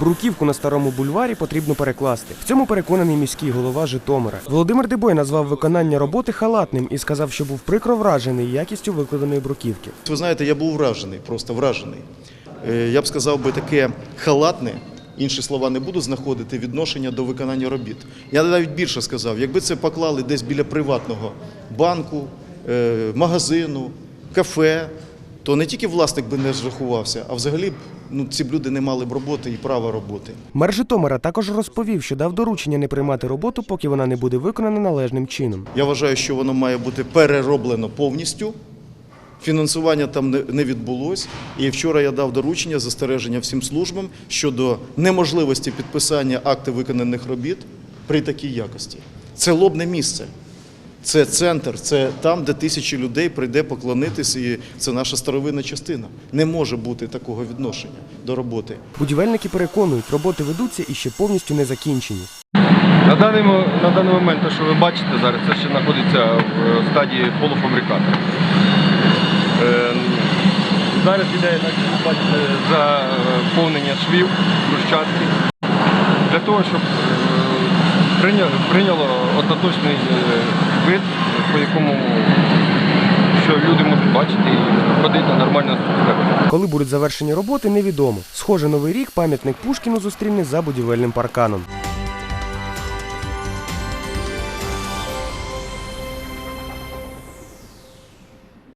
Бруківку на старому бульварі потрібно перекласти. В цьому переконаний міський голова Житомира. Володимир Дебой назвав виконання роботи халатним і сказав, що був прикро вражений якістю викладеної бруківки. Ви знаєте, я був вражений, просто вражений. Е, Я б сказав би таке халатне, інші слова не буду знаходити, відношення до виконання робіт. Я навіть більше сказав, якби це поклали десь біля приватного банку, е, магазину, кафе, то не тільки власник би не зрахувався, а взагалі б ну, ці б люди не мали б роботи і права роботи. Мер Житомира також розповів, що дав доручення не приймати роботу, поки вона не буде виконана належним чином. Я вважаю, що воно має бути перероблено повністю. Фінансування там не- відбулось. І вчора я дав доручення застереження всім службам щодо неможливості підписання актів виконаних робіт при такій якості. Це лобне місце. Це центр, це там, де тисячі людей прийде поклонитись, і це наша старовинна частина. Не може бути такого відношення до роботи. Будівельники переконують, роботи ведуться і ще повністю не закінчені. На даний, на даний момент, те, що ви бачите зараз, це ще знаходиться в е, стадії полуфабрикату. Е, Зараз іде, як ви бачите, заповнення швів, брусчатки, для того, щоб е, прийняло, остаточний е, вид, по якому що люди можуть бачити і ходити нормально. Коли будуть завершені роботи, невідомо. Схоже, новий рік пам'ятник Пушкіну зустріне за будівельним парканом.